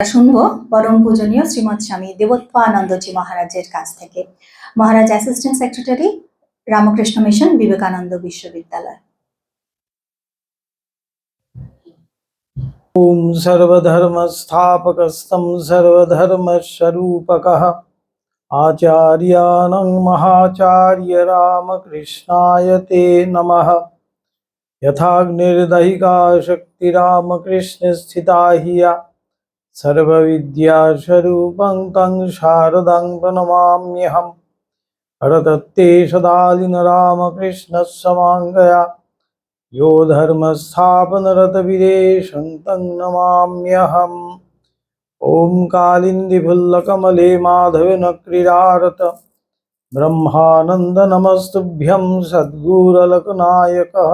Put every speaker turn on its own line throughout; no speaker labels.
শুনব পরম পূজনীয় শ্রীমৎ স্বামী দেবোৎপানন্দজি মহারাজের কাছ থেকে। Maharaj assistant secretary Ramakrishna mission, Vivekananda বিশ্ববিদ্যালয়।
ওম সর্বধর্ম স্থাপকস্তম সর্বধর্ম স্বরূপক আচার্যানং মহাচার্য রামকৃষ্ণায় তে নমঃ। যথাগ্নির্দহিকা শক্তি রামকৃষ্ণ স্থিতা হিয়া। सर्वविद्यास्वरूपं तं शारदां प्रणमाम्यहम् हरतत्ते सदालिनरामकृष्णस्समाङ्गया यो धर्मस्थापनरतविदेशं तं नमाम्यहम् ॐ कालिन्दीफुल्लकमले माधवनक्रीडारत ब्रह्मानन्दनमस्तुभ्यं सद्गुरलकनायकः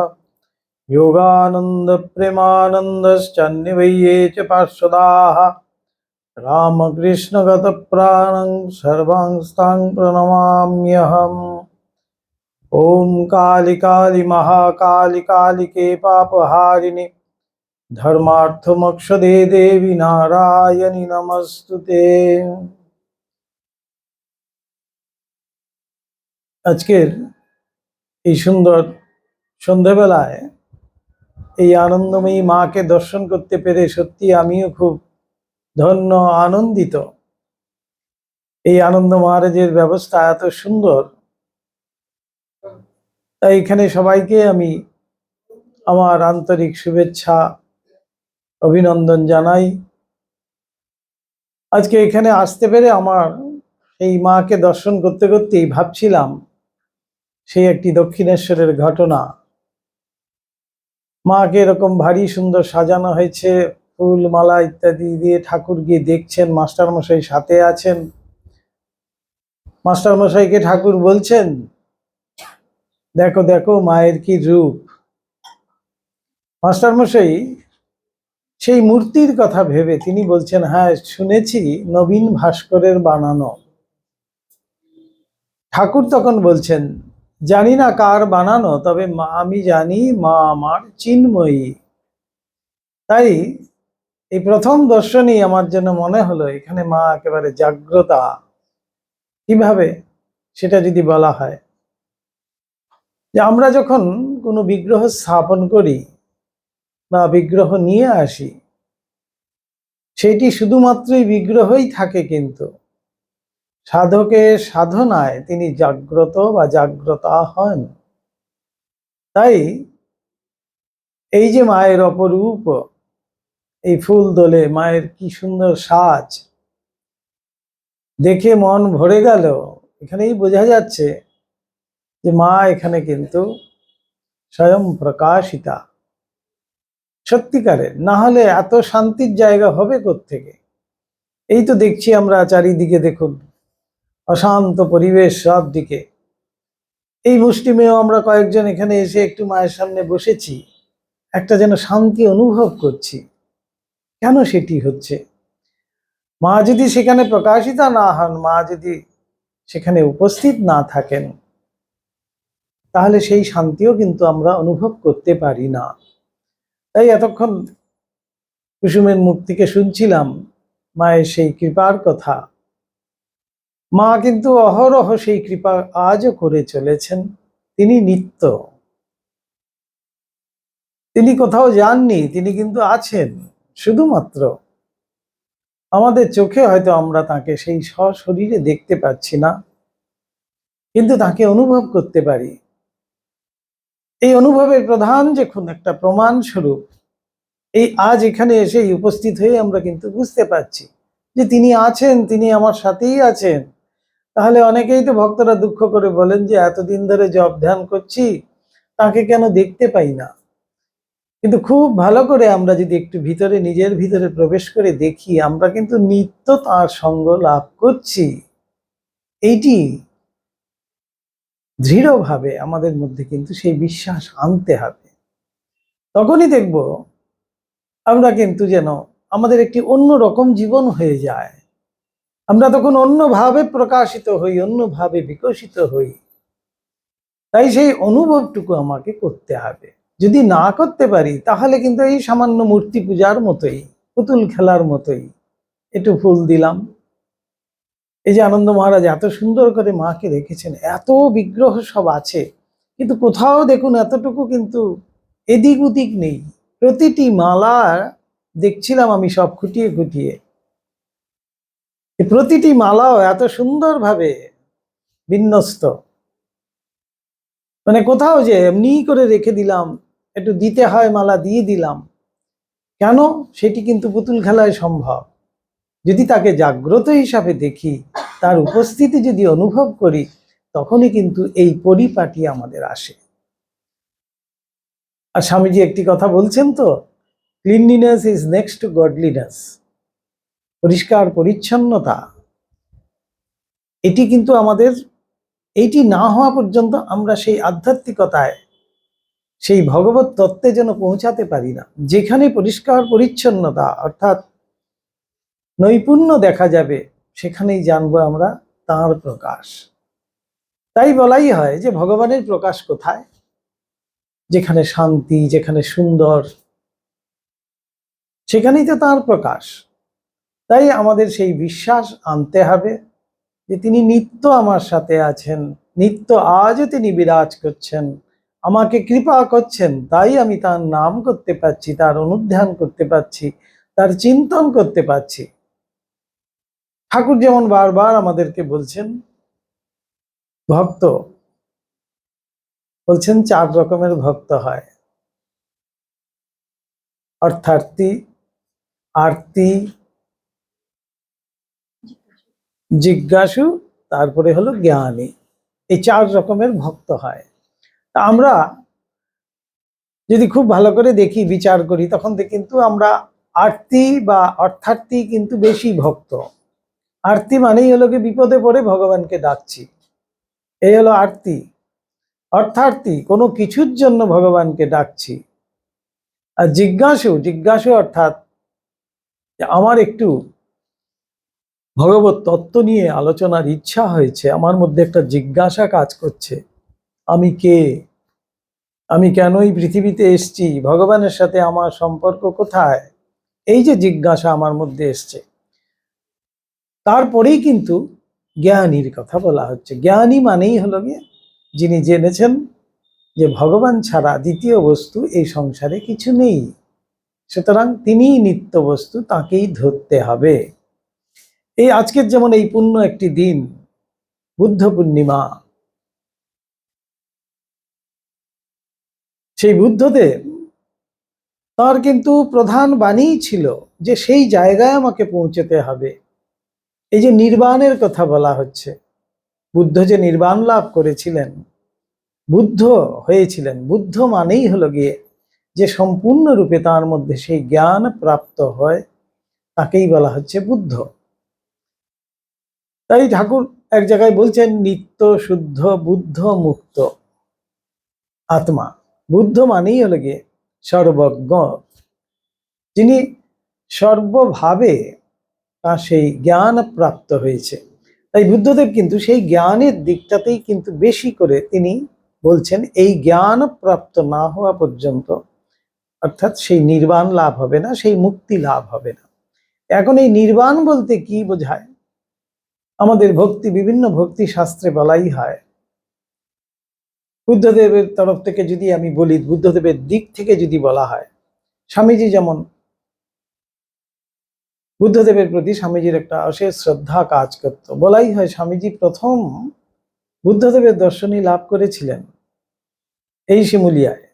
योगानन्दप्रेमानन्दश्चन्निवये च पार्षदाः रामकृष्णगतप्राणं सर्वांस्तां प्रणमाम्यहम् ॐ कालि कालि महाकालि कालिके पापहारिणि धर्मार्थमक्षदे देवि नारायणि नमस्तु ते আজকের এই সুন্দর সন্ধেবেলায় এই আনন্দময়ী মাকে দর্শন করতে পেরে সত্যি আমিও খুব ধন্য আনন্দিত। এই আনন্দ মহারাজের ব্যবস্থা এত সুন্দর। তাই এখানে সবাইকে আমি আমার আন্তরিক শুভেচ্ছা, অভিনন্দন জানাই। আজকে এখানে আসতে পেরে আমার এই মাকে দর্শন করতে করতেই ভাবছিলাম, সেই একটি দক্ষিণেশ্বরের ঘটনা। মাকে এরকম ভারী সুন্দর সাজানো হয়েছে ফুল মালা ইত্যাদি দিয়ে ঠাকুর গিয়ে দেখছেন মাস্টার মশাই সাথে আছেন। মাস্টার মশাইকে ঠাকুর বলছেন, দেখো দেখো, মায়ের কি রূপ। মাস্টারমশাই সেই মূর্তির কথা ভেবে তিনি বলছেন হ্যাঁ শুনেছি নবীন ভাস্করের বানানো। ঠাকুর তখন বলছেন, জানি না কার বানানো, তবে আমি জানি মা আমার চিন্ময়ী। তাই এই প্রথম দর্শনই আমার জন্য মনে হলো, এখানে মা একেবারে জাগ্রতা। কীভাবে? সেটা যদি বলা হয়। যে আমরা যখন কোনো বিগ্রহ স্থাপন করি বা বিগ্রহ নিয়ে আসি, সেটি শুধুমাত্রই বিগ্রহই থাকে কিন্তু। সাধকের সাধনায় তিনি জাগ্রত বা জাগ্রতা হন। তাই এই যে মায়ের অপরূপ এই ফুল দোলে মায়ের কি সুন্দর সাজ। দেখে মন ভরে গেল। এখানেই বোঝা যাচ্ছে যে মা এখানে কিন্তু স্বয়ং প্রকাশিতা। সত্যিকারের, না হলে এত শান্তির জায়গা হবে থেকে এই তো দেখছি আমরা চারিদিকে দেখুন, অশান্ত পরিবেশ সব দিকে এই মুষ্টিমেয় আমরা কয়েকজন এখানে এসে একটু মায়ের সামনে বসেছি। একটা যেন শান্তি অনুভব করছি। কেন সেটি হচ্ছে? মা যদি সেখানে প্রকাশিতা না হন, মা যদি সেখানে উপস্থিত না থাকেন, তাহলে সেই শান্তিও কিন্তু আমরা অনুভব করতে পারি না। তাই এতক্ষণ কুসুমের মুখ থেকে শুনছিলাম মায়ের সেই কৃপার কথা। মা কিন্তু অহরহ সেই কৃপা আজও করে চলেছেন। তিনি নিত্য। তিনি কোথাও যাননি, তিনি কিন্তু আছেন। শুধুমাত্র আমাদের চোখে হয়তো আমরা তাকে সেই সশরীরে দেখতে পাচ্ছি না, কিন্তু তাকে অনুভব করতে পারি। এই অনুভবের প্রধান যে কোন একটা প্রমাণ স্বরূপ এই আজ এখানে এসে উপস্থিত হয়ে আমরা কিন্তু বুঝতে পারছি যে তিনি আছেন, তিনি আমার সাথেই আছেন। তাহলে অনেকেই তো ভক্তরা দুঃখ করে বলেন যে, এতদিন ধরে জব ধ্যান করছি, তাকে কেন দেখতে পাই না? কিন্তু খুব ভালো করে আমরা যদি একটু ভিতরে, নিজের ভিতরে প্রবেশ করে দেখি, আমরা কিন্তু নিত্য তার সঙ্গ লাভ করছি। এইটি দৃঢ়ভাবে আমাদের মধ্যে কিন্তু সেই বিশ্বাস আনতে হবে। তখনই দেখব আমরা কিন্তু যেন আমাদের একটি অন্য রকম জীবন হয়ে যায়। আমরা তখন অন্যভাবে প্রকাশিত হই, অন্যভাবে বিকশিত হই। তাই সেই অনুভবটুকু আমাকে করতে হবে। যদি না করতে পারি, তাহলে কিন্তু এই সামান্য মূর্তি পূজার মতোই, পুতুল খেলার মতোই একটু ফুল দিলাম। এই যে আনন্দ মহারাজ, এত সুন্দর করে মাকে রেখেছেন, এত বিগ্রহ সব আছে, কিন্তু কোথাও দেখুন এতটুকু কিন্তু এদিক ওদিক নেই। প্রতিটি মালা দেখছিলাম আমি সব খুঁটিয়ে খুঁটিয়ে। প্রতিটি মালাও এত সুন্দরভাবে বিন্যস্ত। মানে কোথাও যে এমনি করে রেখে দিলাম, একটু দিতে হয় মালা দিয়ে দিলাম, কেন? সেটি কিন্তু পুতুল খেলায় সম্ভব। যদি তাকে জাগ্রত হিসাবে দেখি, তার উপস্থিতি যদি অনুভব করি, তখনই কিন্তু এই পরিপাটি আমাদের আসে। আর স্বামীজি একটি কথা বলছেন তো cleanliness is next to godliness পরিষ্কার পরিচ্ছন্নতা। এটি কিন্তু আমাদের এইটি না হওয়া পর্যন্ত আমরা সেই আধ্যাত্মিকতায়, সেই ভগবত তত্ত্বে যেন পৌঁছাতে পারি না। যেখানে পরিষ্কার পরিচ্ছন্নতা, অর্থাৎ নৈপুণ্য দেখা যাবে, সেখানেই জানব আমরা তাঁর প্রকাশ। তাই বলাই হয় যে ভগবানের প্রকাশ কোথায়? যেখানে শান্তি, যেখানে সুন্দর, সেখানেই তো তাঁর প্রকাশ। তাই আমাদের সেই বিশ্বাস আনতে হবে। যে তিনি নিত্য আমার সাথে আছেন, নিত্য আজও তিনি বিরাজ করছেন, আমাকে কৃপা করছেন, তাই আমি তার নাম করতে পারছি, তার অনুধ্যান করতে পারছি, তার চিন্তন করতে পারছি। ঠাকুর যেমন বারবার আমাদেরকে বলছেন, ভক্ত, বলছেন চার রকমের ভক্ত হয়। অর্থার্থী আরতি জিজ্ঞাসু, তারপরে হলো জ্ঞানী। এই চার রকমের ভক্ত হয়। তা আমরা যদি খুব ভালো করে দেখি, বিচার করি, তখন কিন্তু আমরা আরতি বা অর্থার্থী কিন্তু বেশি ভক্ত। আরতি মানেই হলো কি, বিপদে পড়ে ভগবানকে ডাকছি। এই হলো আরতি। অর্থার্থী কোনো কিছুর জন্য ভগবানকে ডাকছি। আর জিজ্ঞাসু জিজ্ঞাসু অর্থাৎ আমার একটু ভগবত তত্ত্ব নিয়ে আলোচনার ইচ্ছা হয়েছে, আমার মধ্যে একটা জিজ্ঞাসা কাজ করছে। আমি কে? আমি কেনই পৃথিবীতে এসছি? ভগবানের সাথে আমার সম্পর্ক কোথায়? এই যে জিজ্ঞাসা আমার মধ্যে এসছে। তারপরেই কিন্তু জ্ঞানীর কথা বলা হচ্ছে। জ্ঞানী মানেই হলো গিয়ে যিনি জেনেছেন যে ভগবান ছাড়া দ্বিতীয় বস্তু এই সংসারে কিছু নেই। সুতরাং তিনিই নিত্য বস্তু, তাকেই ধরতে হবে। এই আজকের যেমন এই পুণ্য একটি দিন, বুদ্ধ পূর্ণিমা, সেই বুদ্ধদেব তার কিন্তু প্রধান বাণী ছিল যে সেই জায়গায় আমাকে পৌঁছতে হবে। এই যে নির্বাণের কথা বলা হচ্ছে, বুদ্ধ যে নির্বাণ লাভ করেছিলেন, বুদ্ধ হয়েছিলেন, বুদ্ধ মানেই হলো গিয়ে যে সম্পূর্ণরূপে তার মধ্যে সেই জ্ঞান প্রাপ্ত হয়, তাকেই বলা হচ্ছে বুদ্ধ। তাই ঠাকুর এক জায়গায় বলছেন, নিত্য শুদ্ধ, বুদ্ধ মুক্ত আত্মা। বুদ্ধ মানেই হলো গিয়ে সর্বজ্ঞ। যিনি সর্বভাবে তার সেই জ্ঞান প্রাপ্ত হয়েছে। তাই বুদ্ধদেব কিন্তু সেই জ্ঞানের দিকটাতেই কিন্তু বেশি করে তিনি বলছেন, এই জ্ঞান প্রাপ্ত না হওয়া পর্যন্ত অর্থাৎ সেই নির্বাণ লাভ হবে না, সেই মুক্তি লাভ হবে না। এখন এই নির্বাণ বলতে কি বোঝায়? আমাদের ভক্তি, বিভিন্ন ভক্তি শাস্ত্রে বলাই হয়। বুদ্ধদেবের তরফ থেকে যদি আমি বলি, বুদ্ধদেবের দিক থেকে যদি বলা হয়, স্বামীজি যেমন বুদ্ধদেবের প্রতি স্বামীজির একটা অশেষ শ্রদ্ধা কাজ করত। বলাই হয় স্বামীজি প্রথম বুদ্ধদেবের দর্শনী লাভ করেছিলেন এই শিমুলিয়ায়।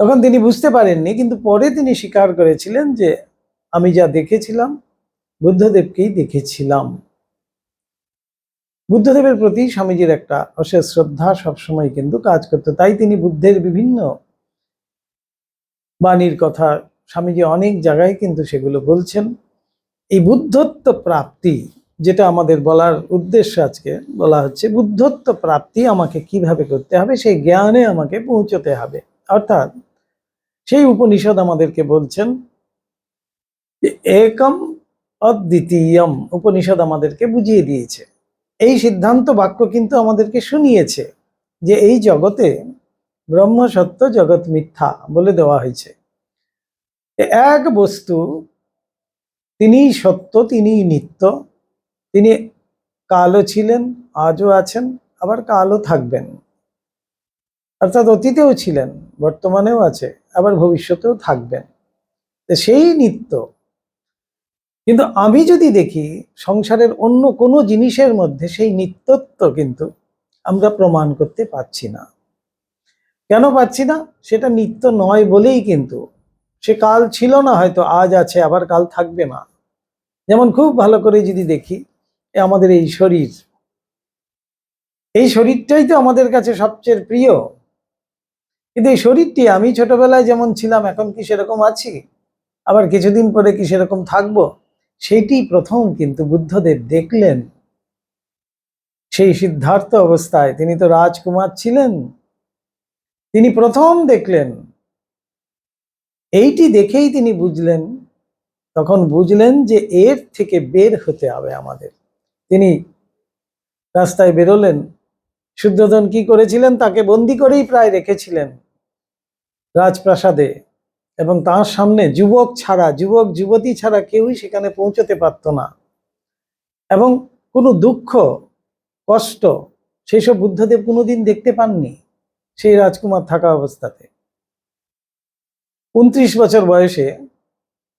তখন তিনি বুঝতে পারেননি, কিন্তু পরে তিনি স্বীকার করেছিলেন যে আমি যা দেখেছিলাম বুদ্ধদেবকেই দেখেছিলাম। বুদ্ধদেবের প্রতি স্বামীজির একটা অশেষ শ্রদ্ধা সবসময় কিন্তু কাজ করতো। তাই তিনি বুদ্ধের বিভিন্ন বাণীর কথা স্বামীজি অনেক জায়গায় কিন্তু সেগুলো বলছেন। এই বুদ্ধত্ব প্রাপ্তি, যেটা আমাদের বলার উদ্দেশ্য আজকে বলা হচ্ছে, বুদ্ধত্ব প্রাপ্তি আমাকে কীভাবে করতে হবে, সেই জ্ঞানে আমাকে পৌঁছতে হবে। অর্থাৎ সেই উপনিষদ আমাদেরকে বলছেন একম অদ্বিতীয়ম উপনিষদ আমাদেরকে বুঝিয়ে দিয়েছে। এই সিদ্ধান্ত বাক্য কিন্তু আমাদেরকে শুনিয়েছে যে এই জগতে ব্রহ্ম সত্য জগৎ মিথ্যা বলে দেওয়া হয়েছে। এক বস্তু, তিনিই সত্য, তিনিই নিত্য, তিনি কালও ছিলেন, আজও আছেন, আবার কালও থাকবেন। অর্থাৎ অতীতেও ছিলেন, বর্তমানেও আছে, আবার ভবিষ্যতেও থাকবেন। সেই নিত্য কিন্তু আমি যদি দেখি সংসারের অন্য কোনো জিনিসের মধ্যে সেই নিত্যত্ব কিন্তু আমরা প্রমাণ করতে পারছি না। কেন পাচ্ছি না? সেটা নিত্য নয় বলেই কিন্তু। সে কাল ছিল না হয়তো, আজ আছে, আবার কাল থাকবে না। যেমন খুব ভালো করে যদি দেখি আমাদের এই শরীর। এই শরীরটাই তো আমাদের কাছে সবচেয়ে প্রিয়। কিন্তু এই শরীরটি আমি ছোটবেলায় যেমন ছিলাম, এখন কি সেরকম আছি? আবার কিছুদিন পরে কি সেরকম থাকব? সেইটি প্রথম কিন্তু বুদ্ধদেব দেখলেন। সেই সিদ্ধার্থ অবস্থায় তিনি তো রাজকুমার ছিলেন। তিনি প্রথম দেখলেন। এইটি দেখেই তিনি বুঝলেন, তখন বুঝলেন যে এর থেকে বের হতে হবে আমাদের। তিনি রাস্তায় বেরোলেন। শুদ্ধোধন কি করেছিলেন তাকে বন্দি করেই প্রায় রেখেছিলেন। রাজপ্রাসাদে এবং তার সামনে যুবক ছাড়া, যুবক, যুবতী ছাড়া কেউই সেখানে পৌঁছতে পারত না। এবং কোনো দুঃখ, কষ্ট সেসব বুদ্ধদেব কোনোদিন দেখতে পাননি সেই রাজকুমার থাকা অবস্থাতে। উনত্রিশ বছর বয়সে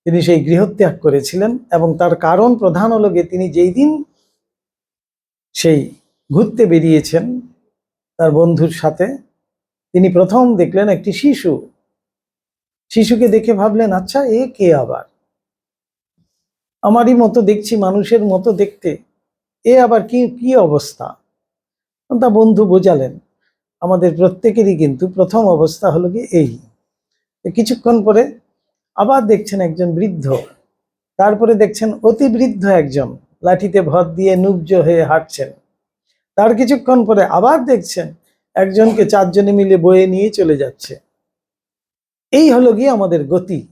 তিনি সেই গৃহত্যাগ করেছিলেন এবং তার কারণ প্রধান হলো তিনি যেই দিন সেই ঘুরতে বেরিয়েছেন তার বন্ধুর সাথে, তিনি প্রথম দেখলেন একটি শিশু শিশুকে দেখে ভাবলেন আচ্ছা এ কে আবার? আমারই মতো দেখছি, মানুষের মতো দেখতে। এ আবার কি কি অবস্থা? তা বন্ধু বোঝালেন, আমাদের প্রত্যেকেরই কিন্তু প্রথম অবস্থা হলো কি এই। কিছুক্ষণ পরে আবার দেখছেন একজন বৃদ্ধ। তারপরে দেখছেন অতি বৃদ্ধ একজন, লাঠিতে ভর দিয়ে নুব্জ হয়ে হাঁটছেন। তার কিছুক্ষণ পরে আবার দেখছেন একজনকে চারজনে মিলে বয়ে নিয়ে চলে যাচ্ছে। এই হলো গিয়ে আমাদের গতি।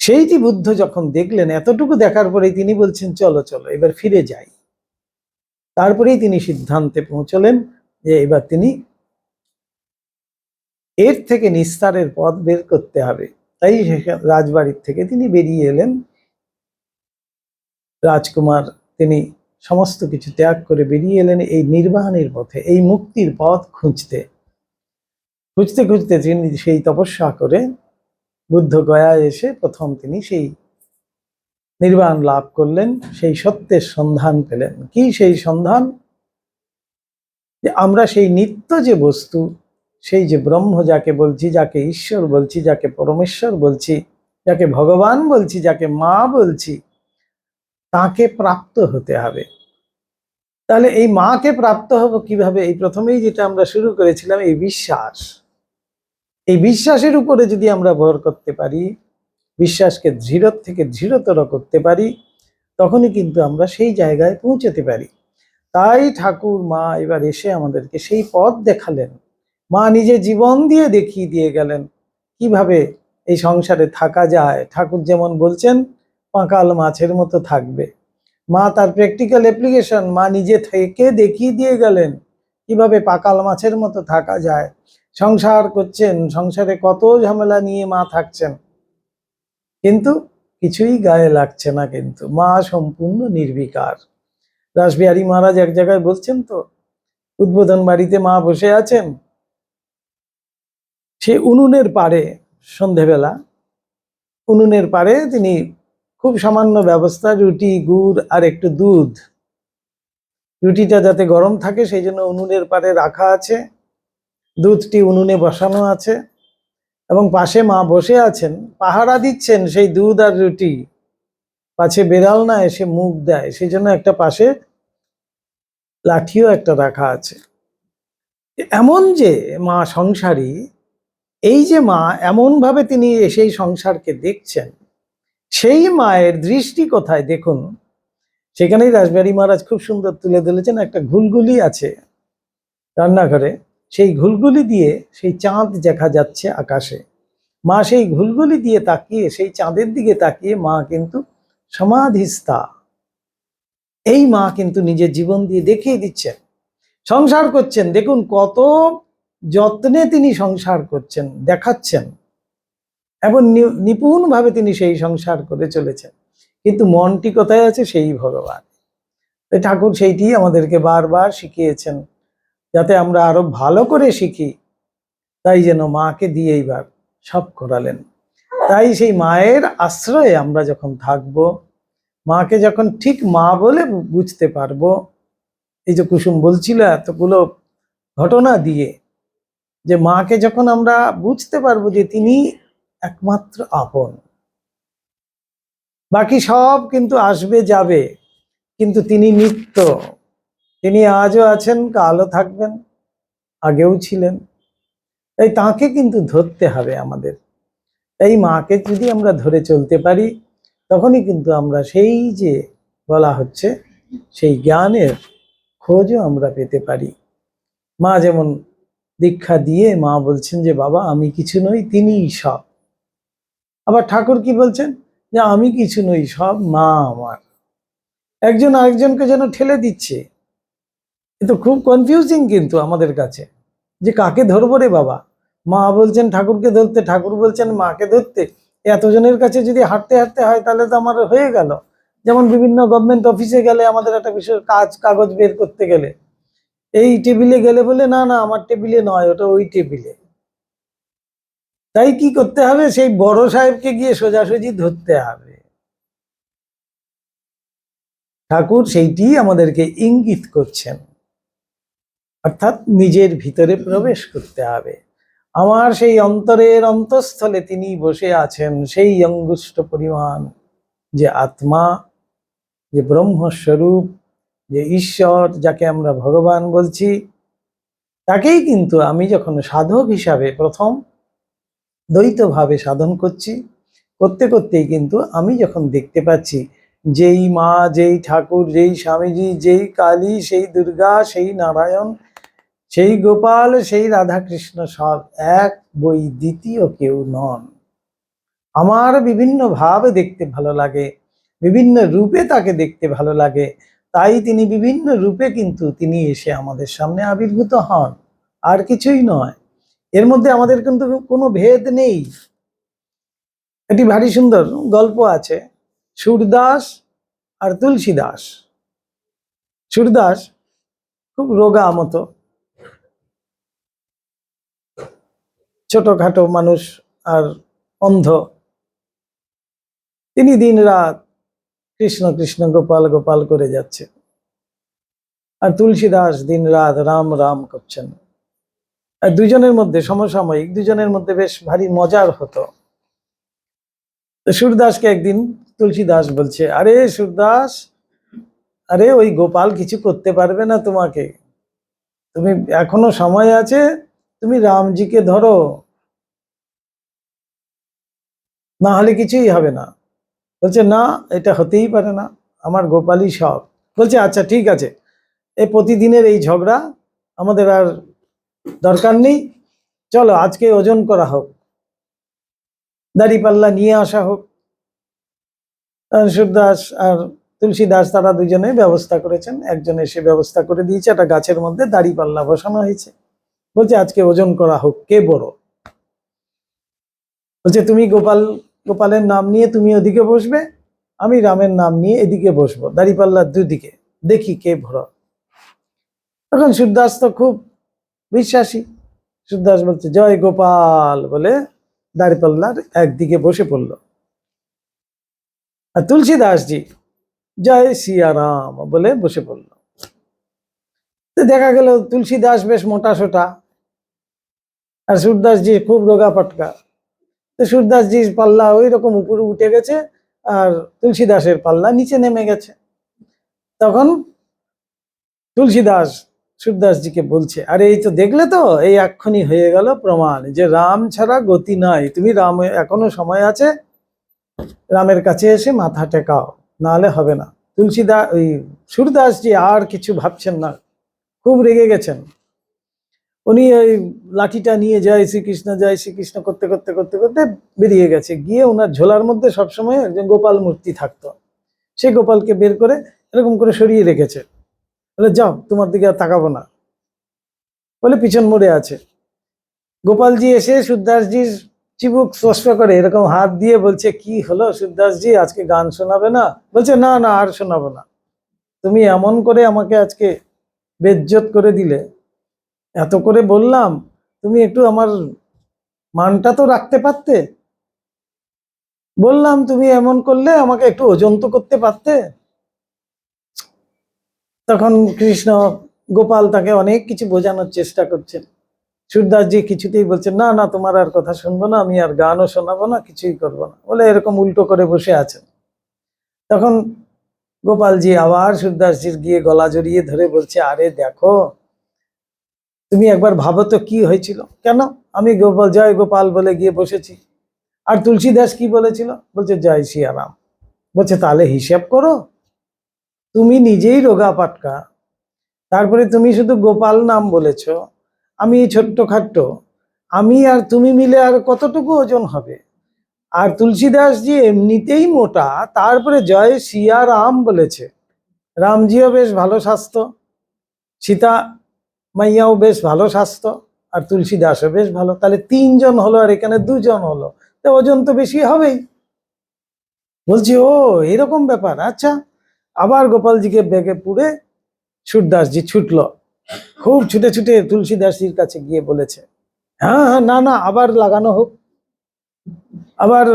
সেইটি বুদ্ধ যখন দেখলেন, এতটুকু দেখার পরেই তিনি বলছেন, চলো চলো, এবার ফিরে যাই। তারপরেই তিনি সিদ্ধান্তে পৌঁছলেন যে এবার তিনি এর থেকে নিস্তারের পথ বের করতে হবে। তাই রাজবাড়ির থেকে তিনি বেরিয়ে এলেন। রাজকুমার, তিনি সমস্ত কিছু ত্যাগ করে বেরিয়ে এলেন এই নির্বাণের পথে, এই মুক্তির পথ খুঁজতে। খুঁজতে খুঁজতে তিনি সেই তপস্যা করে বুদ্ধ গয়ায় এসে প্রথম তিনি সেই নির্বাণ লাভ করলেন, সেই সত্যের সন্ধান পেলেন। কি সেই সন্ধান? যে আমরা সেই নিত্য যে বস্তু, সেই যে ব্রহ্ম যাকে বলছি, যাকে ঈশ্বর বলছি, যাকে পরমেশ্বর বলছি, যাকে ভগবান বলছি, যাকে মা বলছি, তাকে প্রাপ্ত হতে হবে। তাহলে এই মাকে প্রাপ্ত হব কীভাবে? এই প্রথমেই যেটা আমরা শুরু করেছিলাম, এই বিশ্বাস। এই বিশ্বাসের উপরে যদি আমরা ভর করতে পারি, বিশ্বাসকে দৃঢ় থেকে দৃঢ়তর করতে পারি, তখনই কিন্তু আমরা সেই জায়গায় পৌঁছতে পারি। তাই ঠাকুর মা এবার এসে আমাদেরকে সেই পথ দেখালেন। মা নিজে জীবন দিয়ে দেখিয়ে দিয়ে গেলেন, কীভাবে এই সংসারে থাকা যায়। ঠাকুর যেমন বলছেন, পাঁকাল মাছের মতো থাকবে। মা তার প্র্যাকটিক্যাল অ্যাপ্লিকেশন মা নিজে থেকে দেখিয়ে দিয়ে গেলেন কীভাবে পাকাল মাছের মতো থাকা যায়। সংসার করছেন, সংসারে কত ঝামেলা নিয়ে মা থাকছেন। কিন্তু কিছুই গায়ে লাগছে না কিন্তু, মা সম্পূর্ণ নির্বিকার। রাসবিহারী মহারাজ এক জায়গায় বলছেন তো, উদ্বোধন বাড়িতে মা বসে আছেন? সে উনুনের পারে সন্ধেবেলা, উনুনের পারে তিনি খুব সামান্য ব্যবস্থা, রুটি, গুড় আর একটু দুধ। রুটিটা যাতে গরম থাকে, সেই জন্য উনুনের পারে রাখা আছে। দুধটি উনুনে বসানো আছে এবং পাশে মা বসে আছেন, পাহারা দিচ্ছেন সেই দুধ আর রুটি। পাছে বেড়াল না এসে মুখ দেয়, সেই জন্য একটা পাশে লাঠিও একটা রাখা আছে। এমন যে মা সংসারী, এই যে মা এমন ভাবে তিনি সেই সংসারকে দেখছেন সেই মায়ের দৃষ্টি কোথায়? দেখুন। সেখানেই রাসবিহারী মহারাজ খুব সুন্দর তুলে ধরেছেন, একটা ঘুলগুলি আছে রান্নাঘরে। সেই ঘুলগুলি দিয়ে সেই চাঁদ দেখা যাচ্ছে আকাশে। মা সেই ঘুলগুলি দিয়ে তাকিয়ে, সেই চাঁদের দিকে তাকিয়ে মা কিন্তু সমাধিস্থা। এই মা কিন্তু নিজের জীবন দিয়ে দেখিয়ে দিচ্ছেন। সংসার করছেন। দেখুন কত যত্নে তিনি সংসার করছেন, দেখাচ্ছেন। এবং নিপুণভাবে তিনি সেই সংসার করে চলেছেন। কিন্তু মনটি কোথায় আছে সেই ভগবান। ঠাকুর সেইটি আমাদেরকে বারবার শিখিয়েছেন, যাতে আমরা আরও ভালো করে শিখি, তাই যেন মাকে দিয়ে এইবার সব করালেন। তাই সেই মায়ের আশ্রয়ে আমরা যখন থাকব, মাকে যখন ঠিক মা বলে বুঝতে পারব, এই যে কুসুম বলছিল এতগুলো ঘটনা দিয়ে, যে মাকে যখন আমরা বুঝতে পারব যে তিনি একমাত্র আপন। বাকি সব কিন্তু আসবে, যাবে। কিন্তু তিনি নিত্য। তিনি আজও আছেন, কালও থাকবেন, আগেও ছিলেন। তাই তাকে কিন্তু ধরতে হবে আমাদের। তাই মাকে যদি আমরা ধরে চলতে পারি, তখনই কিন্তু আমরা সেই যে বলা হচ্ছে, সেই জ্ঞানের খোঁজও আমরা পেতে পারি। মা যেমন দীক্ষা দিয়ে মা বলছেন যে, বাবা, আমি কিছু নই, তিনিই সব। আবার ঠাকুর কি বলছেন? যে আমি কিছু নই, সব মা আমার। একজন আরেকজনকে যেন ঠেলে দিচ্ছে। এ তো খুব কনফিউজিং কিন্তু আমাদের কাছে। যে কাকে ধরবো রে বাবা? মা বলছেন ঠাকুরকে ধরতে, ঠাকুর বলছেন মাকে ধরতে। এতজনের কাছে যদি হাঁটতে হাঁটতে হয়, তাহলে তো আমার হয়ে গেল। যেমন বিভিন্ন গভর্নমেন্ট অফিসে গেলে আমাদের একটা বিশেষ কাজ, কাগজ বের করতে গেলে। এই টেবিলে গেলে বলে, না না, আমার টেবিলে নয়, ওটা ওই টেবিলে তাই কি করতে হবে? সেই বড় সাহেবকে গিয়ে সোজাসুজি ধরতে হবে। ঠাকুর সেইটি আমাদেরকে ইঙ্গিত করছেন। অর্থাৎ নিজের ভিতরে প্রবেশ করতে হবে। আমার সেই অন্তরের অন্তঃস্থলে তিনি বসে আছেন, সেই অঙ্গুষ্ঠ পরিমাণ যে আত্মা, যে ব্রহ্মস্বরূপ, যে ঈশ্বর যাকে আমরা ভগবান বলছি, তাকেই কিন্তু আমি যখন সাধক হিসাবে প্রথম দ্বৈতভাবে সাধন করছি। করতে করতেই কিন্তু আমি যখন দেখতে পাচ্ছি যেই মা, যেই ঠাকুর, যেই স্বামীজি, যেই কালী, সেই দুর্গা, সেই নারায়ণ, সেই গোপাল, সেই রাধাকৃষ্ণ সব এক বই দ্বিতীয় কেউ নন। আমার বিভিন্ন ভাব দেখতে ভালো লাগে, বিভিন্ন রূপে তাকে দেখতে ভালো লাগে, তাই তিনি বিভিন্ন রূপে কিন্তু তিনি এসে আমাদের সামনে আবির্ভূত হন। আর কিছুই নয়। এর মধ্যে আমাদের কিন্তু কোনো ভেদ নেই। এটি ভারী সুন্দর গল্প আছে সুরদাস আর তুলসী দাস সুরদাস খুব রোগা মতো। ছোটখাটো মানুষ আর অন্ধ। তিনি দিন রাত কৃষ্ণ কৃষ্ণ গোপাল গোপাল করে যাচ্ছে। আর তুলসী দাস দিন রাত রাম রাম করছেন। দুজনের মধ্যে সমসাময়িক দুজনের মধ্যে বেশ ভারী মজার হতো। সুরদাসকে একদিন তুলসী দাস বলছে, আরে সুরদাস আরে ওই গোপাল কিছু করতে পারবে না তোমাকে। তুমি এখনও সময় আছে, তুমি রামজিকে ধরো। না হলে কিছুই হবে না। বলছে, না, এটা হতেই পারে না, আমার গোপালই সব। বলছে আচ্ছা ঠিক আছে। এই প্রতিদিনের এই ঝগড়া, আমাদের আর দরকার নেই। চলো, আজকে ওজন করা হোক। দাড়িপাল্লা নিয়ে আসা হোক। সুরদাস আর তুলসী দাস তারা দুজনে ব্যবস্থা করেছেন। একজন এসে ব্যবস্থা করে দিয়েছে। একটা গাছের মধ্যে দাড়িপাল্লা বসানো হয়েছে। বলছে, আজকে ওজন করা হোক। কে বড়? বলছে, তুমি গোপাল, গোপালের নাম নিয়ে তুমি ওদিকে বসবে। আমি রামের নাম নিয়ে এদিকে বসবো। দাড়িপাল্লার দুদিকে। দেখি কে বড়। তখন সুরদাস তো খুব বিশ্বাসী। সুরদাস বলছে, জয় গোপাল বলে দাড়িপাল্লার একদিকে বসে পড়ল। আর তুলসী দাসজি জয় সিয়ারাম বলে বসে পড়ল। তো দেখা গেল তুলসী দাস বেশ মোটা সোটা আর সুরদাসজি খুব রোগা পটকা তো সুরদাসজির পাল্লা ওই রকম উপরে উঠে গেছে আর তুলসী দাসের পাল্লা নিচে নেমে গেছে। তখন তুলসী দাস সুরদাসজিকে বলছে, আরে, এই তো দেখলে তো, এই এক্ষুনি হয়ে গেল প্রমাণ যে রাম ছাড়া গতি নাই। তুমি রাম, এখনও সময় আছে? রামের কাছে এসে মাথা টেকাও, নাহলে হবে না। তুলসীদা, ওই সুরদাসজি আর কিছু ভাবছেন না, খুব রেগে গেছেন। উনি ওই লাঠিটা নিয়ে যায় শ্রীকৃষ্ণ যায় শ্রীকৃষ্ণ করতে করতে করতে করতে বেরিয়ে গেছে। গিয়ে ওনার ঝোলার মধ্যে সবসময় একজন গোপাল মূর্তি থাকতো। সে গোপালকে বের করে এরকম করে সরিয়ে রেখেছে। বলে, যাও, তোমার দিকে আর তাকাবো না। বলে পিছন মোড়ে আছে। গোপালজি এসে সুরদাসজির চিবুক স্পর্শ করে, এরকম হাত দিয়ে বলছে, কি হলো সুদাসজি আজকে গান শোনাবে না? বলছে, না না, আর শোনাবো না। তুমি এমন করে আমাকে আজকে বেজ্জত করে দিলে। এত করে বললাম, তুমি একটু আমার মানটা তো রাখতে পারতে? বললাম, তুমি এমন করলে আমাকে একটু ওজন তো করতে পারতে? তখন কৃষ্ণ গোপাল তাকে অনেক কিছু বোঝানোর চেষ্টা করছেন। সুরদাসজি কিছুতেই বলছেন, না না, তোমার আর কথা শুনব না, আমি আর গানও শোনাবো না, কিছুই করব না। বলে এরকম উল্টো করে বসে আছেন। তখন গোপালজি আবার সুরদাসজির গিয়ে গলা জড়িয়ে ধরে বলছে, আরে দেখো, তুমি একবার ভাবো তো কি হয়েছিল? কেন? আমি গোপাল, জয় গোপাল বলে গিয়ে বসেছি। আর তুলসীদাস কি বলেছিল? বলছে, জয় সিয়ারাম বলছে, তাহলে হিসেব করো। তুমি নিজেই রোগা পাটকা। তারপরে তুমি শুধু গোপাল নাম বলেছ, আমি ছোট্ট খাট্ট আমি আর তুমি মিলে আর কতটুকু ওজন হবে? আর তুলসীদাস জি এমনিতেই মোটা, তারপরে জয় সিয়া রাম বলেছে। রামজিও বেশ ভালো স্বাস্থ্য, সীতা মাইয়াও বেশ ভালো স্বাস্থ্য, আর তুলসীদাসও বেশ ভালো। তাহলে তিনজন হলো আর এখানে দুজন হলো। তো ওজন তো বেশি হবেই। বলছি, ও, এরকম ব্যাপার? আচ্ছা আবার গোপালজিকে বেগে পুড়ে সুরদাসজি ছুটলো। খুব ছুটে ছুটে তুলসীদাসজির কাছে গিয়ে বলেছে হ্যাঁ হ্যাঁ না না, আবার লাগানো হোক। আবার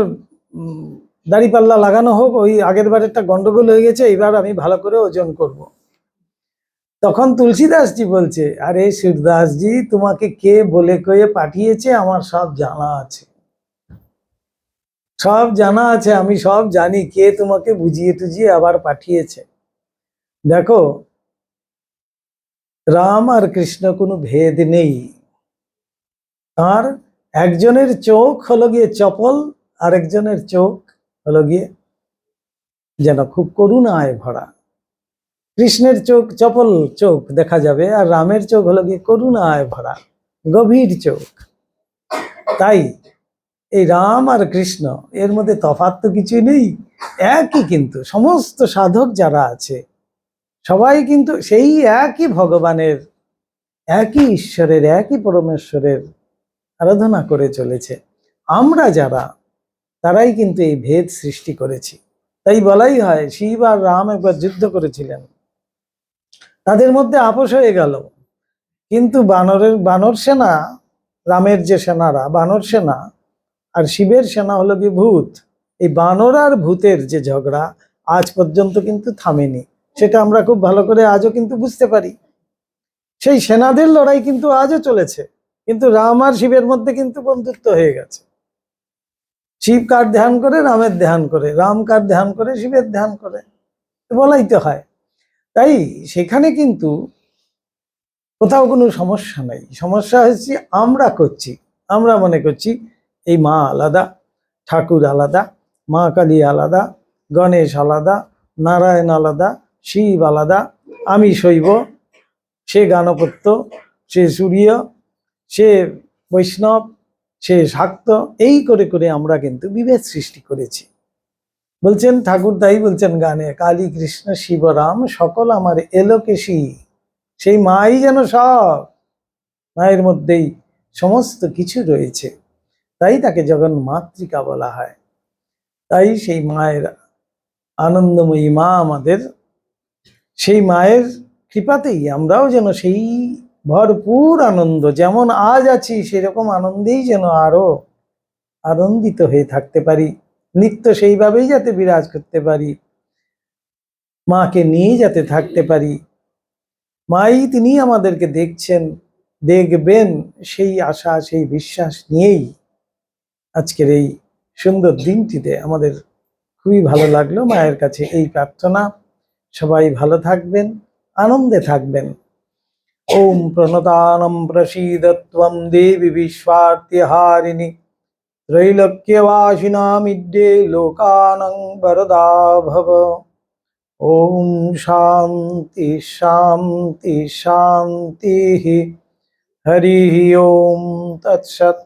দাড়িপাল্লা লাগানো হোক, ওই আগের বার একটা গন্ডগোল হয়ে গেছে এবার আমি ভালো করে ওজন করব। তখন তুলসীদাসজি বলছে, আরে সুরদাসজি, তোমাকে কে বলে কয়ে পাঠিয়েছে? আমার সব জানা আছে। সব জানা আছে, আমি সব জানি, কে তোমাকে বুঝিয়ে টুজিয়ে আবার পাঠিয়েছে। দেখো, রাম আর কৃষ্ণ কোনো ভেদ নেই। তার একজনের চোখ হলো গিয়ে চপল, আর একজনের চোখ হলো গিয়ে যেন খুব করুণায় ভরা। কৃষ্ণের চোখ চপল চোখ দেখা যাবে, আর রামের চোখ হলো গিয়ে করুণায় ভরা, গভীর চোখ। তাই এই রাম আর কৃষ্ণ, এর মধ্যে তফাৎ তো কিছুই নেই, একই কিন্তু, সমস্ত সাধক যারা আছে, সবাই কিন্তু সেই একই ভগবানের, একই ঈশ্বরের, একই পরমেশ্বরের আরাধনা করে চলেছে। আমরা যারা, তারাই কিন্তু এই ভেদ সৃষ্টি করেছি। তাই বলাই হয়, শিব আর রাম একবার যুদ্ধ করেছিলেন। তাদের মধ্যে আপোষ হয়ে গেল। কিন্তু বানরের, বানর সেনা, রামের যে সেনারা, বানর সেনা আর শিবের সেনা হলো কি ভূত? এই বানর আর ভূতের যে ঝগড়া আজ পর্যন্ত কিন্তু থামেনি। সেটা আমরা খুব ভালো করে আজও কিন্তু বুঝতে পারি। সেই সেনাদের লড়াই কিন্তু আজও চলেছে। কিন্তু রাম আর শিবের মধ্যে কিন্তু বন্ধুত্ব হয়ে গেছে। শিব কার ধ্যান করে? রামের ধ্যান করে। রাম কার ধ্যান করে? শিবের ধ্যান করে। বলাই তো হয়। তাই সেখানে কিন্তু কোথাও কোনো সমস্যা নাই। সমস্যা হচ্ছে আমরা করছি। আমরা মনে করছি এই মা আলাদা, ঠাকুর আলাদা, মা কালী আলাদা, গণেশ আলাদা, নারায়ণ আলাদা, শিব আলাদা, আমি শৈব, সে গানপত্য, সে সূর্য, সে বৈষ্ণব, সে শাক্ত, এই করে করে আমরা কিন্তু বিভেদ সৃষ্টি করেছি। বলছেন, ঠাকুর তাই বলছেন গানে, কালী কৃষ্ণ শিবরাম সকল আমার এলোকেশী। সেই মাই যেন সব, মায়ের মধ্যেই সমস্ত কিছু রয়েছে। তাই তাকে যখন মাতৃকা বলা হয়, তাই সেই মায়ের আনন্দময়ী মা আমাদের, সেই মায়ের কৃপাতেই আমরাও যেন সেই ভরপুর আনন্দ, যেমন আজ আছি সেরকম আনন্দেই যেন আরও আনন্দিত হয়ে থাকতে পারি, নিত্য সেইভাবেই যাতে বিরাজ করতে পারি, মাকে নিয়ে যাতে থাকতে পারি। মাই তিনি আমাদেরকে দেখছেন, দেখবেন সেই আশা, সেই বিশ্বাস নিয়েই। আজকের এই সুন্দর দিনটিতে আমাদের খুবই ভালো লাগল। মায়ের কাছে এই প্রার্থনা। সবাই ভালো থাকবেন, আনন্দে থাকবেন। ওম প্রণতানম প্রসীদত্বম দেবী বিশ্বার্তিহারিণী ত্রৈলোক্যবাসিনামিড্যে লোকানং বরদা ভব ওম শান্তি শান্তি শান্তি। হরি ওম তৎসৎ।